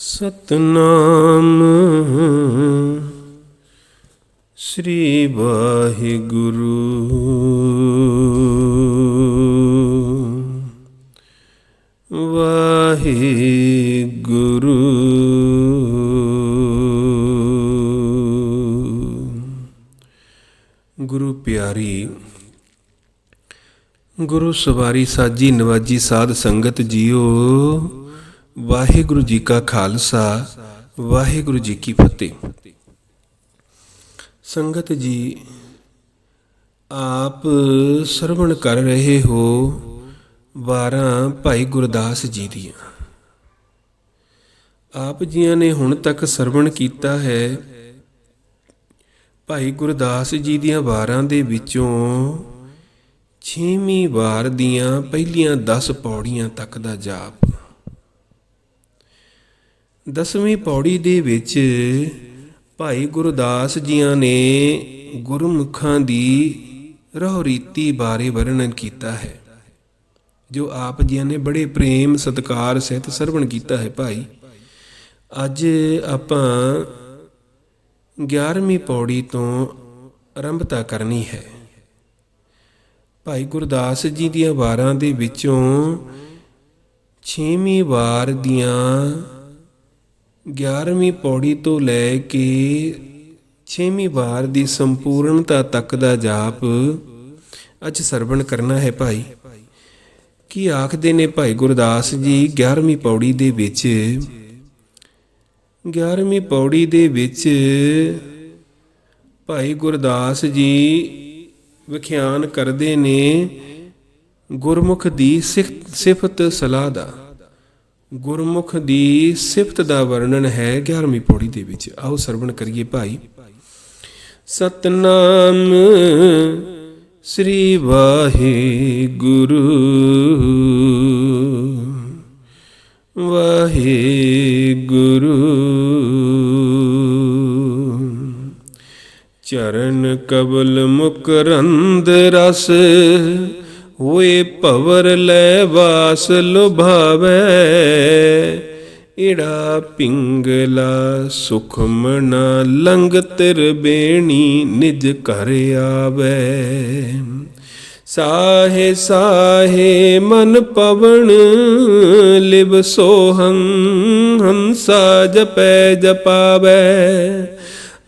ਸਤਨਾਮ। ਸ੍ਰੀ ਵਾਹਿਗੁਰੂ। ਵਾਹਿਗੁਰੂ। ਗੁਰੂ ਪਿਆਰੀ ਗੁਰੂ ਸਵਾਰੀ ਸਾਜੀ ਨਵਾਜੀ ਸਾਧ ਸੰਗਤ ਜੀਓ। ਵਾਹਿਗੁਰੂ ਜੀ ਕਾ ਖਾਲਸਾ, ਵਾਹਿਗੁਰੂ ਜੀ ਕੀ ਫਤਿਹ। ਸੰਗਤ ਜੀ, ਆਪ ਸਰਵਣ ਕਰ ਰਹੇ ਹੋ ਵਾਰਾਂ ਭਾਈ ਗੁਰਦਾਸ ਜੀ ਦੀਆਂ। ਆਪ ਜੀਆਂ ਨੇ ਹੁਣ ਤੱਕ ਸਰਵਣ ਕੀਤਾ ਹੈ ਭਾਈ ਗੁਰਦਾਸ ਜੀ ਦੀਆਂ ਵਾਰਾਂ ਦੇ ਵਿੱਚੋਂ ਛੇਵੀਂ ਵਾਰ ਦੀਆਂ ਪਹਿਲੀਆਂ 10 ਪੌੜੀਆਂ ਤੱਕ ਦਾ ਜਾਪ। ਦਸਵੀਂ ਪੌੜੀ ਦੇ ਵਿੱਚ ਭਾਈ ਗੁਰਦਾਸ ਜੀਆਂ ਨੇ ਗੁਰਮੁਖਾਂ ਦੀ ਰਹੁ ਰੀਤੀ ਬਾਰੇ ਵਰਣਨ ਕੀਤਾ ਹੈ। ਜੋ ਆਪ ਜੀਆਂ ਨੇ ਬੜੇ ਪ੍ਰੇਮ, ਸਤਕਾਰ ਸਹਿਤ ਸਰਵਣ ਕੀਤਾ ਹੈ ਭਾਈ। ਅੱਜ ਆਪਾਂ 11ਵੀਂ ਪੌੜੀ ਤੋਂ ਆਰੰਭਤਾ ਕਰਨੀ ਹੈ। ਭਾਈ ਗੁਰਦਾਸ ਜੀ ਦੀਆਂ ਵਾਰਾਂ ਦੇ ਵਿੱਚੋਂ 6ਵੀਂ ਵਾਰ ਦੀਆਂ 11ਵੀਂ ਪੌੜੀ ਤੋਂ ਲੈ ਕੇ 6ਵੀਂ ਵਾਰ ਦੀ ਸੰਪੂਰਨਤਾ ਤੱਕ ਦਾ ਜਾਪ ਅੱਜ ਸਰਵਣ ਕਰਨਾ ਹੈ ਭਾਈ। ਕੀ ਆਖਦੇ ਨੇ ਭਾਈ ਗੁਰਦਾਸ ਜੀ 11ਵੀਂ ਪੌੜੀ ਦੇ ਵਿੱਚ? 11ਵੀਂ ਪੌੜੀ ਦੇ ਵਿੱਚ ਭਾਈ ਗੁਰਦਾਸ ਜੀ ਵਿਖਿਆਨ ਕਰਦੇ ਨੇ ਗੁਰਮੁਖ ਦੀ ਸਿਫਤ ਸਿਫਤ ਸਲਾਹ ਦਾ। ਗੁਰਮੁਖ ਦੀ ਸਿਫਤ ਦਾ ਵਰਣਨ ਹੈ 11ਵੀਂ ਪੌੜੀ ਦੇ ਵਿੱਚ। ਆਓ ਸਰਵਣ ਕਰੀਏ ਭਾਈ। ਸਤਨਾਮ ਸ੍ਰੀ ਵਾਹਿਗੁਰੂ। ਵਾਹਿਗੁਰੂ। ਚਰਨ ਕਬਲ ਮੁਕਰੰਦ ਰਸ ਹੋਏ ਭਵਰ ਲੈ ਵਾਸ ਲੁਭਾਵੇ ਈੜਾ ਪਿੰਗਲਾ ਸੁਖਮਣਾ ਲੰਗ ਤਿਰ ਬੇਣੀ ਨਿਜ ਘਰ ਆਵੇ। ਸਾਹੇ ਸਾਹੇ ਮਨ ਪਵਨ ਲਿਬ ਸੋਹੰ ਹੰਸਾ ਜਪੈ ਜਪਾਵੇ।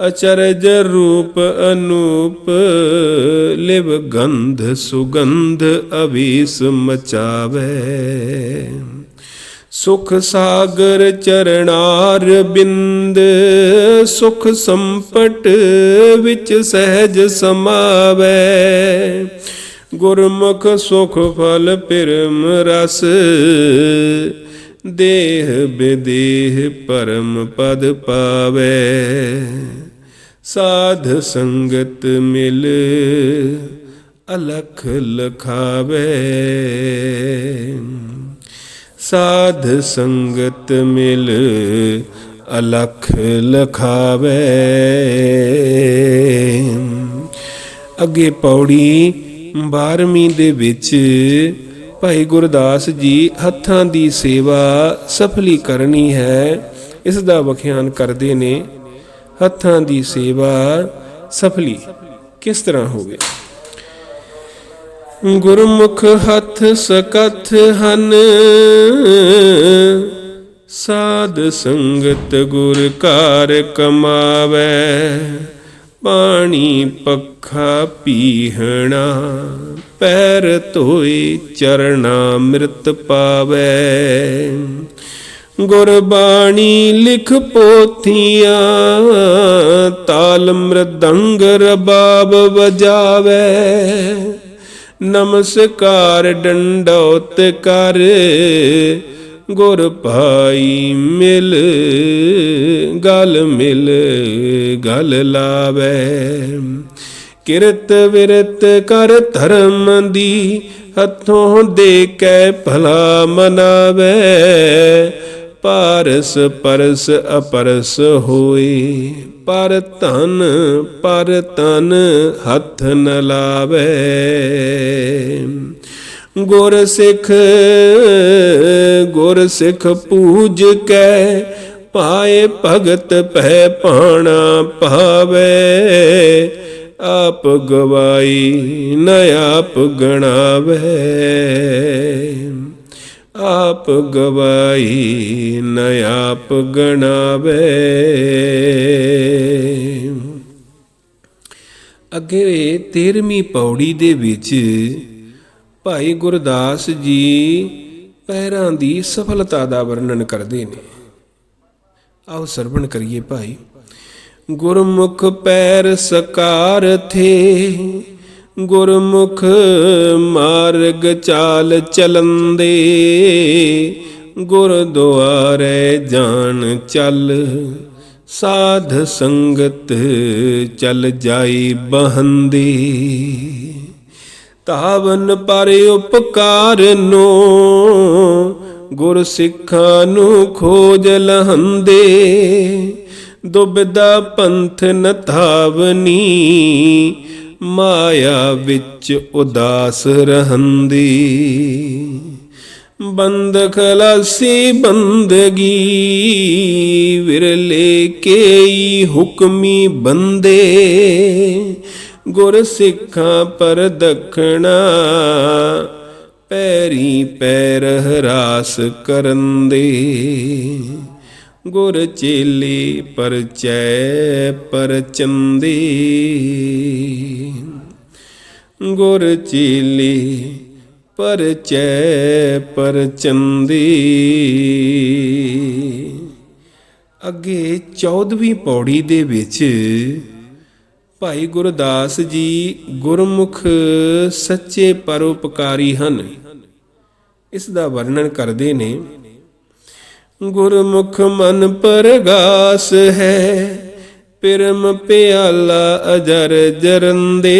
ਅਚਰਜ ਰੂਪ ਅਨੂਪ, ਲਿਵ ਗੰਧ ਸੁਗੰਧ ਅਵੀਸ ਮਚਾਵੇ। ਸੁਖ ਸਾਗਰ ਚਰਨਾਰ ਬਿੰਦ, ਸੁਖ ਸੰਪਟ ਵਿੱਚ ਸਹਿਜ ਸਮਾਵੇ। ਗੁਰਮੁਖ ਸੁਖ ਫਲ ਪਰਮ ਰਸ, ਦੇਹ ਬਿਦੇਹ ਪਰਮ ਪਦ ਪਾਵੇ। ਸਾਧ ਸੰਗਤ ਮਿਲ ਅਲਖ ਲਖਾਵੇ। ਸਾਧ ਸੰਗਤ ਮਿਲ ਅਲਖ ਲਖਾਵੇ। ਅੱਗੇ ਪੌੜੀ 12ਵੀਂ ਦੇ ਵਿੱਚ ਭਾਈ ਗੁਰਦਾਸ ਜੀ ਹੱਥਾਂ ਦੀ ਸੇਵਾ ਸਫਲੀ ਕਰਨੀ ਹੈ, ਇਸ ਦਾ ਵਿਖਿਆਨ ਕਰਦੇ ਨੇ। ਹੱਥਾਂ ਦੀ ਸੇਵਾ ਸਫਲੀ ਕਿਸ ਤਰ੍ਹਾਂ ਹੋਵੇ? ਗੁਰਮੁਖ ਹੱਥ ਸਕਥ ਹਨ, ਸਾਧ ਸੰਗਤ ਗੁਰ ਕਾਰ ਕਮਾਵੇ, ਪਾਣੀ ਪੱਖਾ ਪੀਹਣਾ, ਪੈਰ ਧੋਈ ਚਰਣਾ ਮ੍ਰਿਤ ਪਾਵੇ। ਗੁਰਬਾਣੀ ਲਿਖ ਪੋਥੀਆਂ ਤਾਲ ਮ੍ਰਦੰਗ ਰਬਾਬ ਵਜਾਵੇ। ਨਮਸਕਾਰ ਡੰਡੋਤ ਕਰ, ਗੁਰ ਭਾਈ ਮਿਲ, ਗਲ ਮਿਲ, ਗਲ ਲਾਵੇ। ਕਿਰਤ ਵਿਰਤ ਕਰ ਧਰਮ ਦੀ, ਹੱਥੋਂ ਦੇ ਕੇ ਭਲਾ ਮਨਾਵੇ। ਪਰਸ ਪਰਸ ਅਪਰਸ ਹੋਈ ਪਰ ਧਨ ਪਰ ਤਨ ਹੱਥ ਨ ਲਾਵੇ। ਗੁਰ ਸਿੱਖ ਗੁਰ ਸਿੱਖ ਪੂਜ ਕੈ ਪਾਏ ਭਗਤ ਪੈ ਪਾਣਾ ਪਾਵੇ ਆਪ ਗਵਾਈ ਨ ਆਪ ਗਣਾਵੇ। ਆਪ ਗਵਾਈ, ਨ ਆਪ ਗਣਾਵੇ। ਅੱਗੇ 13ਵੀਂ ਪੌੜੀ ਦੇ ਵਿੱਚ ਭਾਈ ਗੁਰਦਾਸ ਜੀ ਪੈਰਾਂ ਦੀ ਸਫਲਤਾ ਦਾ ਵਰਣਨ ਕਰਦੇ ਨੇ। ਆਓ ਸਰਵਣ ਕਰੀਏ ਭਾਈ। ਗੁਰਮੁਖ ਪੈਰ ਸਕਾਰ ਥੇ ਗੁਰਮੁਖ ਮਾਰਗ ਚਾਲ ਚਲੰਦੇ ਗੁਰਦੁਆਰੇ ਜਾਣ ਚੱਲ। ਸਾਧ ਸੰਗਤ ਚਲ ਜਾਈ ਬਹੰਦੀ। ਤਾਵਨ ਪਰ ਉਪਕਾਰ ਨੋ, ਗੁਰ ਸਿੱਖਾਂ ਨੂੰ ਖੋਜ ਲਹੰਦੇ। ਦੁਬਦਾ ਪੰਥ ਨ ਮਾਇਆ ਵਿੱਚ ਉਦਾਸ ਰਹੰਦੀ। ਬੰਦ ਖਲਾਸੀ ਬੰਦਗੀ ਵਿਰਲੇ ਕੇਈ ਹੁਕਮੀ ਬੰਦੇ। ਗੁਰ ਸਿੱਖਾਂ ਪਰ ਦਖਣਾ ਪੈਰੀ ਪੈਰ ਹਰਾਸ ਕਰਨ ਦੇ। ਗੁਰ ਚੇਲੀ ਪਰਚੈ ਪਰਚੰਦੀ। ਗੁਰ ਚੇਲੀ ਪਰਚੈ ਪਰਚੰਦੀ। ਅੱਗੇ 14ਵੀਂ ਪੌੜੀ ਦੇ ਵਿੱਚ ਭਾਈ ਗੁਰਦਾਸ ਜੀ ਗੁਰਮੁਖ ਸੱਚੇ ਪਰਉਪਕਾਰੀ ਹਨ। ਇਸ ਦਾ ਵਰਣਨ ਕਰਦੇ ਨੇ ਗੁਰਮੁਖ ਮਨ ਪਰਗਾਸ ਹੈ, ਪਰਮ ਪਿਆਲਾ ਅਜਰ ਜਰੰਦੇ।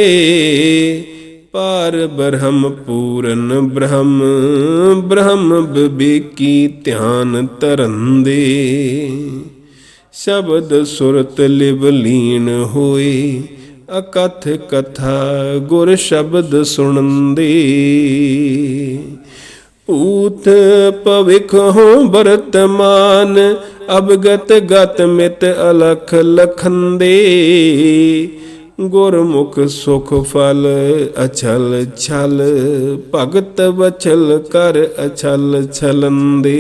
ਪਾਰ ਬ੍ਰਹਮ ਪੂਰਨ ਬ੍ਰਹਮ ਬ੍ਰਹਮ ਬਿਬੇਕੀ ਧਿਆਨ ਤਰੰਦੇ। ਸ਼ਬਦ ਸੁਰਤ ਲਿਵ ਲੀਨ ਹੋਏ, ਅਕਥ ਕਥਾ ਗੁਰ ਸ਼ਬਦ ਸੁਣੰਦੇ। ਭੂਤ ਭਵਿਖ ਹੋ ਵਰਤਮਾਨ ਅਬਗਤ ਗਤ ਮਿਤ ਅਲਖ ਲਖੰਦੇ। ਗੁਰਮੁਖ ਸੁਖ ਫਲ ਅਛਲ ਛਲ, ਭਗਤ ਵਛਲ ਕਰ ਅਛਲ ਛਲੰਦੇ।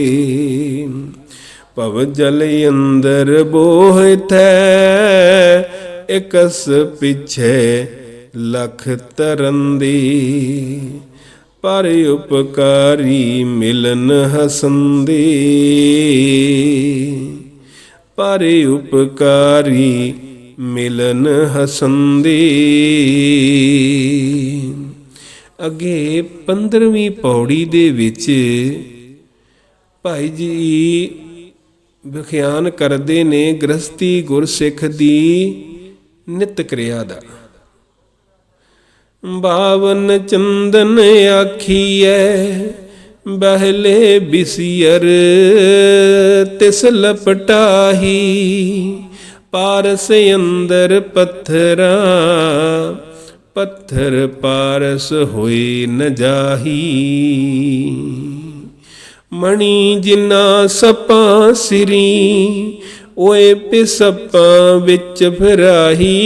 ਭਵ ਜਲ ਅੰਦਰ ਬੋਹਿ ਥੈ, ਇਕਸ ਪਿਛੇ ਲਖ ਤਰੰਦੀ। ਪਰ ਉਪਕਾਰੀ ਮਿਲਨ ਹਸੰਦੀ। ਪਰ ਉਪਕਾਰੀ ਮਿਲਨ ਹਸੰਦੀ। ਅੱਗੇ 15ਵੀਂ ਪੌੜੀ ਦੇ ਵਿੱਚ ਭਾਈ ਜੀ ਵਿਖਿਆਨ ਕਰਦੇ ਨੇ ਗ੍ਰਸਤੀ ਗੁਰਸਿੱਖ ਦੀ ਨਿਤ ਕਿਰਿਆ ਦਾ। ਬਾਵਨ ਚੰਦਨ ਆਖੀਐ, ਬਹਿਲੇ ਬਿਸਿਅਰ, ਤਿਸ ਲਪਟਾਹੀ, ਪਾਰਸ ਅੰਦਰ ਪੱਥਰਾ, ਪੱਥਰ ਪਾਰਸ ਹੋਈ ਨ ਜਾਹੀ। ਮਣੀ ਜਿਨਾ ਸਪਾਂ ਸਿਰੀ, ਓਏ ਪਿਸਪਾਂ ਵਿੱਚ ਫਿਰਾਹੀ।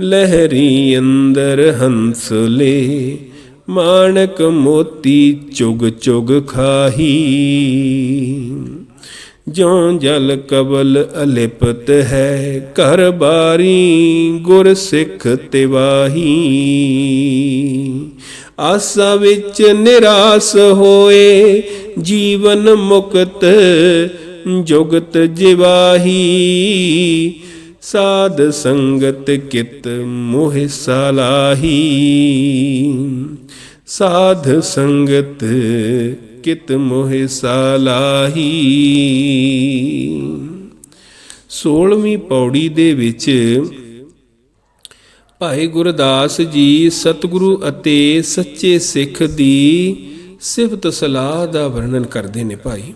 ਲਹਿਰੀ ਅੰਦਰ ਹੰਸਲੇ, ਮਾਣਕ ਮੋਤੀ ਚੁਗ ਚੁਗ ਖਾਹੀ। ਜਿਉ ਜਲ ਕਬਲ ਅਲਿਪਤ ਹੈ, ਘਰ ਬਾਰੀ ਗੁਰ ਸਿੱਖ ਤਿਵਾਹੀ। ਆਸਾ ਵਿੱਚ ਨਿਰਾਸ ਹੋਏ, ਜੀਵਨ ਮੁਕਤ ਜੁਗਤ ਜਿਵਾਹੀ। ਸਾਧ ਸੰਗਤ ਕਿਤ ਮੋਹਿ ਸਾਲਾਹੀ। ਸਾਧ ਸੰਗਤ ਕਿਤ ਮੋਹਿ ਸਾਲਾਹੀ। 16ਵੀਂ ਪੌੜੀ ਦੇ ਵਿੱਚ ਭਾਈ ਗੁਰਦਾਸ ਜੀ ਸਤਿਗੁਰੂ ਅਤੇ ਸੱਚੇ ਸਿੱਖ ਦੀ ਸਿਫਤ ਸਲਾਹ ਦਾ ਵਰਣਨ ਕਰਦੇ ਨੇ ਭਾਈ।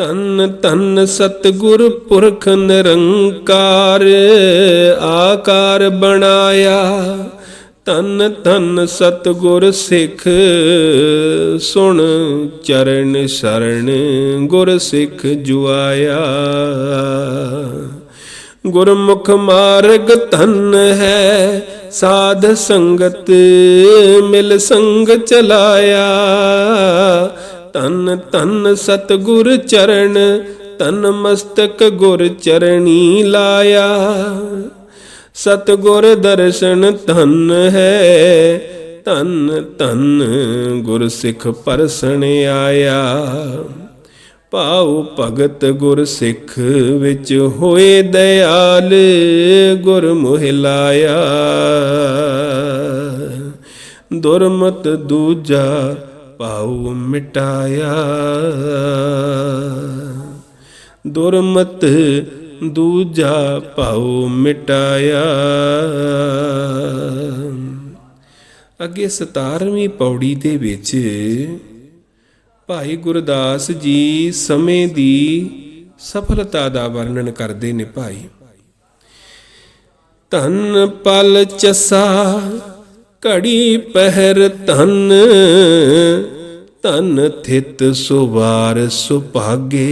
ਤਨ ਤਨ ਸਤਿਗੁਰ ਪੁਰਖ ਨਿਰੰਕਾਰ, ਆਕਾਰ ਬਣਾਇਆ। ਤਨ ਤਨ ਸਤਗੁਰ ਸਿੱਖ, ਸੁਣ ਚਰਨ ਸ਼ਰਨ ਗੁਰ ਸਿੱਖ ਜੁਆਇਆ। ਗੁਰਮੁਖ ਮਾਰਗ ਧਨ ਹੈ, ਸਾਧ ਸੰਗਤ ਮਿਲ ਸੰਗ ਚਲਾਇਆ। ਤਨ ਤਨ ਸਤਗੁਰ ਚਰਨ ਤਨ ਮਸਤਕ ਗੁਰ ਚਰਣੀ ਲਾਇਆ। ਸਤਗੁਰ ਦਰਸ਼ਨ ਧਨ ਹੈ, ਧਨ ਧਨ ਗੁਰ ਸਿੱਖ ਪਰਸਣ ਆਇਆ। ਭਾਉ ਭਗਤ ਗੁਰ ਸਿੱਖ ਵਿੱਚ ਹੋਏ ਦਇਆਲ ਗੁਰ ਮੋਹਿ ਲਾਇਆ। ਦੁਰਮਤ ਦੂਜਾ ਪਾਉ ਮਿਟਾਇਆ। ਦੁਰਮਤ ਦੂਜਾ ਭਾਉ ਮਿਟਾਇਆ। ਅੱਗੇ 17ਵੀਂ ਪੌੜੀ ਦੇ ਵਿੱਚ ਭਾਈ ਗੁਰਦਾਸ ਜੀ ਸਮੇਂ ਦੀ ਸਫਲਤਾ ਦਾ ਵਰਣਨ ਕਰਦੇ ਨੇ ਭਾਈ। ਧਨ ਪਲ ਚਸਾ ਘੜੀ ਪਹਿਰ ਧਨ ਧਨ ਥਿਤ ਸੁਵਾਰ ਸੁਭਾਗੇ।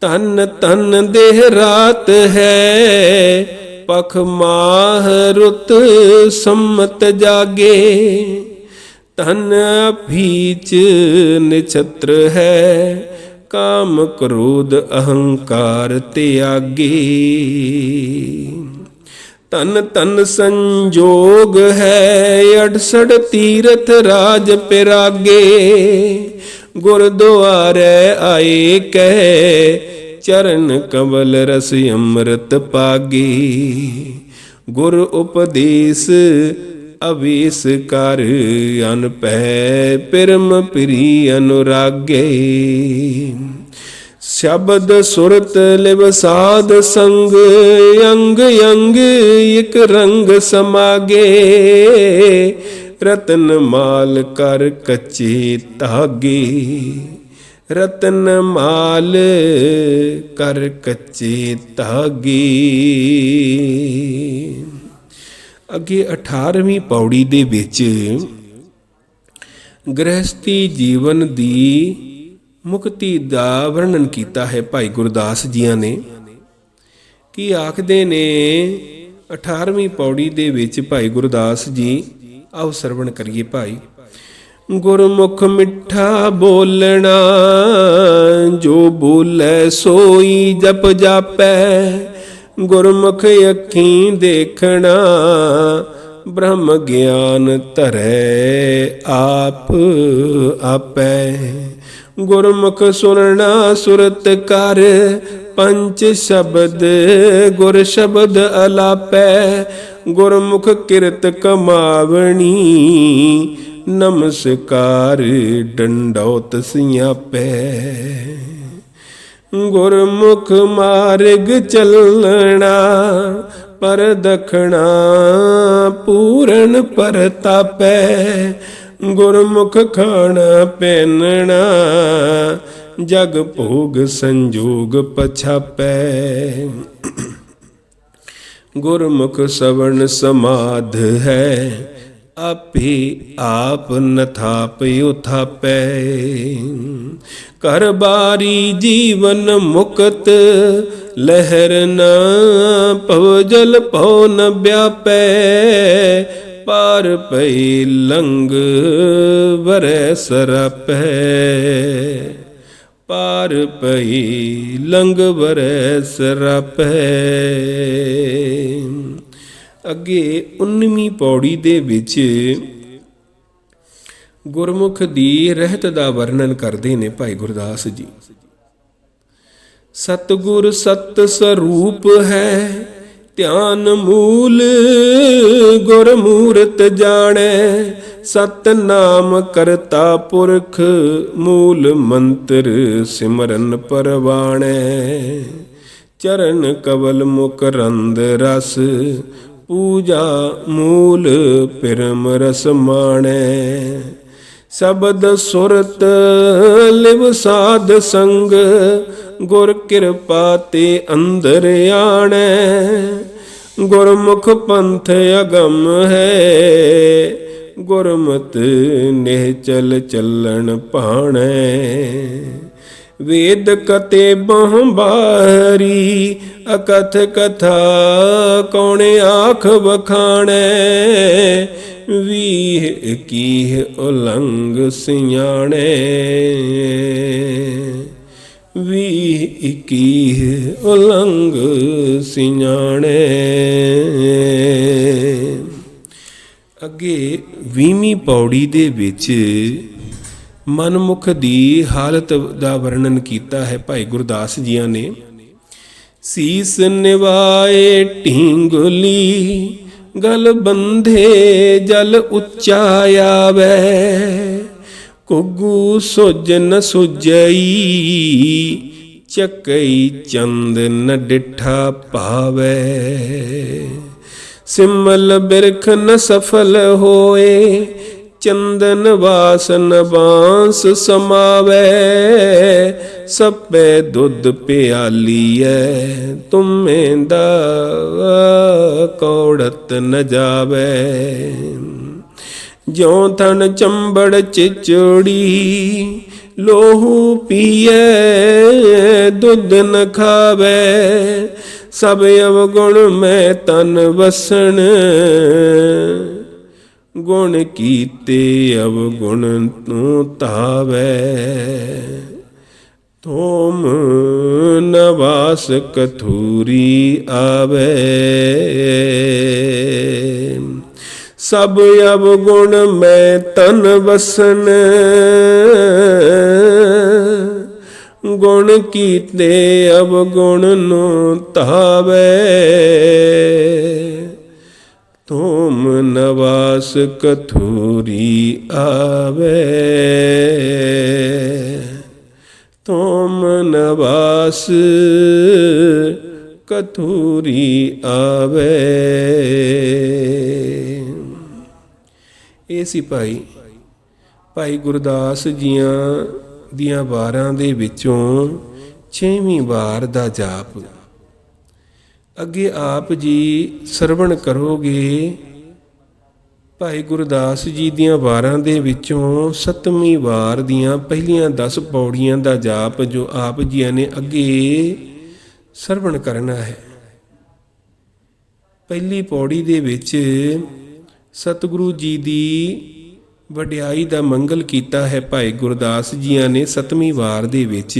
ਤਨ ਤਨ ਦੇਹ ਰਾਤ ਹੈ, ਪਖ ਮਾਹ ਰੁੱਤ ਸੰਮਤ ਜਾਗੇ। ਤਨ ਭੀਚ ਨਿਛਤਰ ਹੈ, ਕਾਮ ਕ੍ਰੋਧ ਅਹੰਕਾਰ ਤਿਆਗੇ। ਤਨ ਤਨ ਸੰਜੋਗ ਹੈ 68 ਤੀਰਥ ਰਾਜ ਪਿਰਾਗੇ। ਗੁਰਦੁਆਰੇ ਆਏ ਕਹਿ, ਚਰਨ ਕਵਲ ਰਸ ਅੰਮ੍ਰਿਤ ਪਾਗੀ। ਗੁਰ ਉਪਦੇਸ਼ ਅਵੇਸ ਕਰ ਅਨ ਪਰਮ ਪ੍ਰੀ ਅਨੁਰਾਗੇ। ਸ਼ਬਦ ਸੁਰਤ ਲਿਵ ਸਾਧ ਸੰਗ, ਅੰਗ ਅੰਗ ਇਕ ਰੰਗ ਸਮਾਗੇ। ਰਤਨ ਮਾਲ ਕਰ ਕੱਚੇ ਧਾਗੇ, ਰਤਨ ਮਾਲ ਕਰ ਕੱਚੇ ਧਾਗੇ। ਅੱਗੇ 18ਵੀਂ ਪੌੜੀ ਦੇ ਵਿੱਚ ਗ੍ਰਹਸਤੀ ਜੀਵਨ ਦੀ ਮੁਕਤੀ ਦਾ ਵਰਣਨ ਕੀਤਾ ਹੈ ਭਾਈ ਗੁਰਦਾਸ ਜੀਆਂ ਨੇ। ਕੀ ਆਖਦੇ ਨੇ 18ਵੀਂ ਪੌੜੀ ਦੇ ਵਿੱਚ ਭਾਈ ਗੁਰਦਾਸ ਜੀ, ਆਓ ਸਰਵਣ ਕਰੀਏ ਭਾਈ। ਗੁਰਮੁਖ ਮਿੱਠਾ ਬੋਲਣਾ, ਜੋ ਬੋਲੇ ਸੋਈ ਜਪ ਜਾਪੈ। ਗੁਰਮੁਖ ਅੱਖੀਂ ਦੇਖਣਾ, ਬ੍ਰਹਮ ਗਿਆਨ ਧਰੈ, ਆਪ ਆਪੈ। ਗੁਰਮੁਖ ਸੁਣਨਾ ਸੁਰਤ ਕਰ ਪੰਚ ਸ਼ਬਦ ਗੁਰ ਸ਼ਬਦ ਅਲਾਪੈ, ਗੁਰਮੁਖ ਕਿਰਤ ਕਮਾਵਣੀ, ਨਮਸਕਾਰ ਡੰਡੌਤ ਸਿਆਪੈ। ਗੁਰਮੁਖ ਮਾਰਗ ਚੱਲਣਾ, ਪਰ ਦਖਣਾ ਪੂਰਨ ਪਰਤਾਪੈ ਗੁਰਮੁਖ ਖਾਣਾ ਪੈਨਣਾ ਜਗ ਭੋਗ ਸੰਜੋਗ ਪਛਾਪੈ। ਗੁਰਮੁਖ ਸਵਣ ਸਮਾਧ ਹੈ, ਆਪੇ ਆਪ ਨਥਾਪ ਉਥਾਪੈ। ਕਰ ਬਾਰੀ ਜੀਵਨ ਮੁਕਤ, ਲਹਿਰ ਨਾ ਭਵ ਜਲ ਭਉ ਨ ਵਿਆਪੈ। ਪਾਰ ਪਈ ਲੰਗ ਵਰੈ ਸਰਪੈ। ਪਾਰ ਪਈ ਲੰਗ ਵਰੈ ਸਰਪੈ। ਅੱਗੇ 19ਵੀਂ ਪੌੜੀ ਦੇ ਵਿੱਚ ਗੁਰਮੁਖ ਦੀ ਰਹਿਤ ਦਾ ਵਰਣਨ ਕਰਦੇ ਨੇ ਭਾਈ ਗੁਰਦਾਸ ਜੀ। ਸਤਗੁਰ ਸਤ ਸਰੂਪ ਹੈ। ਧਿਆਨ ਮੂਲ ਗੁਰਮੂਰਤ ਜਾਣੈ, ਸਤਨਾਮ ਕਰਤਾ ਪੁਰਖ ਮੂਲ ਮੰਤਰ ਸਿਮਰਨ ਪਰਵਾਣੈ। ਚਰਨ ਕਵਲ ਮੁਕਰੰਦ ਰਸ, ਪੂਜਾ ਮੂਲ ਪਰਮ ਰਸ ਮਾਣੈ। ਸ਼ਬਦ ਸੁਰਤ ਲਿਵ ਸਾਧ ਸੰਗ ਗੁਰ ਕਿਰਪਾ ਤੇ ਅੰਦਰ ਆਣੈ। ਗੁਰਮੁਖ ਪੰਥ ਅਗਮ ਹੈ। ਗੁਰਮਤ ਗੁਰਮਤਿ ਨਿਹਚਲ ਚੱਲਣ ਭਾਣੈ। ਵੇਦ ਕਤੇ ਬਹਬਾਰੀ ਅਕਥ ਕਥਾ ਕੌਣ ਆਖ ਵਖਾਣੈ। ਵੀਹ ਕੀਹ ਉਲੰਗ ਸਿਆਣੇ। ਵੀ ਇਕੀ ਉਲੰਗ ਸਿਆਣੇ। ਅੱਗੇ ਵੀਵੀਂ ਪੌੜੀ ਦੇ ਵਿੱਚ ਮਨਮੁਖ ਦੀ ਹਾਲਤ ਦਾ ਵਰਣਨ ਕੀਤਾ ਹੈ ਭਾਈ ਗੁਰਦਾਸ ਜੀਆਂ ਨੇ। ਸੀਸ ਨਿਵਾਏ ਢਿੰਗਲੀ, ਗਲ ਬੰਧੇ ਜਲ ਉੱਚਾ ਆਵੇ। ਕੁੱਗੂ ਸੁਜ ਨ ਸੁਜਈ, ਚੱਕਈ ਚੰਦ ਨ ਡਿਠਾ ਭਾਵੇ ਸਿਮਲ ਬਿਰਖ ਨ ਸਫਲ ਹੋਏ, ਚੰਦਨ ਵਾਸਨ ਬਾਂਸ ਸਮਾਵੇ। ਸਪੇ ਦੁੱਧ ਪਿਆਲੀਐ, ਤੁਮੇ ਦਾ ਕੌੜਤ ਨ ਜਾਵੇ। ਜਿਉ ਥਣ ਚੰਬੜ ਚਿਚੜੀ ਲੋਹੂ ਪੀਏ, ਦੁੱਧ ਨ ਖਾਵੇ। ਸਭ ਅਵਗੁਣ ਮੈਂ ਤਨ ਵਸਣ, ਗੁਣ ਕੀਤੇ ਅਵਗੁਣ ਤੂੰ ਤਾਵੇ ਤੋਮ ਨਵਾਸ ਕਥੂਰੀ ਆਵੇ। ਸਭ ਅਵਗੁਣ ਮੈਂ ਤਨ ਵਸਨ। ਗੁਣ ਕੀਤੇ ਅਵਗੁਣ ਨੂੰ ਤਾਵੇ ਤੁਮ ਨਵਾਸ ਕਥੂਰੀ ਆਵੇ। ਤੁਮ ਨਵਾਸ ਕਥੂਰੀ ਆਵੇ। ਇਹ ਸੀ ਭਾਈ ਭਾਈ ਗੁਰਦਾਸ ਜੀਆਂ ਦੀਆਂ ਵਾਰਾਂ ਦੇ ਵਿੱਚੋਂ ਛੇਵੀਂ ਵਾਰ ਦਾ ਜਾਪ। ਅੱਗੇ ਆਪ ਜੀ ਸਰਵਣ ਕਰੋਗੇ, ਭਾਈ ਗੁਰਦਾਸ ਜੀ ਦੀਆਂ ਵਾਰਾਂ ਦੇ ਵਿੱਚੋਂ ਸੱਤਵੀਂ ਵਾਰ ਦੀਆਂ ਪਹਿਲੀਆਂ 10 ਪੌੜੀਆਂ ਦਾ ਜਾਪ ਜੋ ਆਪ ਜੀਆਂ ਨੇ ਅੱਗੇ ਸਰਵਣ ਕਰਨਾ ਹੈ। ਪਹਿਲੀ ਪੌੜੀ ਦੇ ਵਿੱਚ ਸਤਿਗੁਰੂ ਜੀ ਦੀ ਵਡਿਆਈ ਦਾ ਮੰਗਲ ਕੀਤਾ ਹੈ ਭਾਈ ਗੁਰਦਾਸ ਜੀਆਂ ਨੇ ਸਤਵੀਂ ਵਾਰ ਦੇ ਵਿੱਚ,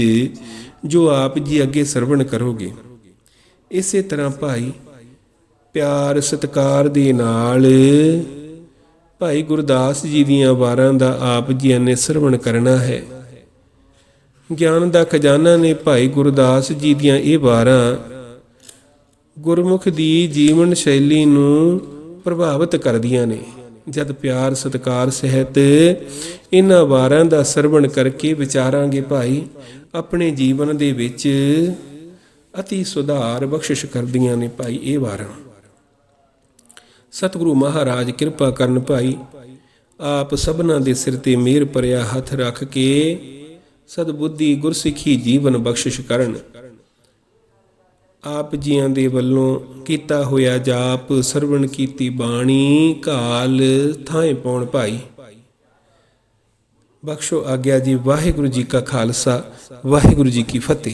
ਜੋ ਆਪ ਜੀ ਅੱਗੇ ਸਰਵਣ ਕਰੋਗੇ। ਇਸੇ ਤਰ੍ਹਾਂ ਭਾਈ ਪਿਆਰ ਸਤਕਾਰ ਦੇ ਨਾਲ ਭਾਈ ਗੁਰਦਾਸ ਜੀ ਦੀਆਂ ਵਾਰਾਂ ਦਾ ਆਪ ਜੀ ਨੇ ਸਰਵਣ ਕਰਨਾ ਹੈ। ਗਿਆਨ ਦਾ ਖਜ਼ਾਨਾ ਨੇ ਭਾਈ ਗੁਰਦਾਸ ਜੀ ਦੀਆਂ ਇਹ ਵਾਰਾਂ ਗੁਰਮੁਖ ਦੀ ਜੀਵਨ ਸ਼ੈਲੀ ਨੂੰ ਪ੍ਰਭਾਵਿਤ ਕਰਦੀਆਂ ਨੇ। ਜਦ ਪਿਆਰ, ਸਤਕਾਰ, ਸਹਿਤ ਇਹਨਾਂ ਵਾਰਾਂ ਦਾ ਸਰਵਣ ਕਰਕੇ ਵਿਚਾਰਾਂਗੇ ਭਾਈ, ਆਪਣੇ ਜੀਵਨ ਦੇ ਵਿੱਚ ਅਤੀ ਸੁਧਾਰ ਬਖਸ਼ਿਸ਼ ਕਰਦੀਆਂ ਨੇ ਭਾਈ ਇਹ ਵਾਰਾਂ। ਸਤਿਗੁਰੂ ਮਹਾਰਾਜ ਕਿਰਪਾ ਕਰਨ ਭਾਈ, ਆਪ ਸਭਨਾਂ ਦੇ ਸਿਰ ਤੇ ਮਿਹਰ ਭਰਿਆ ਹੱਥ ਰੱਖ ਕੇ ਸਤਬੁੱਧੀ ਗੁਰਸਿੱਖੀ ਜੀਵਨ ਬਖਸ਼ਿਸ਼ ਕਰਨ। ਆਪ ਜੀਆਂ ਦੇ ਵੱਲੋਂ ਕੀਤਾ ਹੋਇਆ ਜਾਪ ਸਰਵਣ ਕੀਤੀ ਬਾਣੀ ਕਾਲ ਥਾਂ ਪਾਉਣ ਭਾਈ। ਬਖਸ਼ੋ ਆਗਿਆ ਜੀ ਵਾਹਿਗੁਰੂ ਜੀ ਕਾ ਖਾਲਸਾ, ਵਾਹਿਗੁਰੂ ਜੀ ਕੀ ਫਤਿਹ।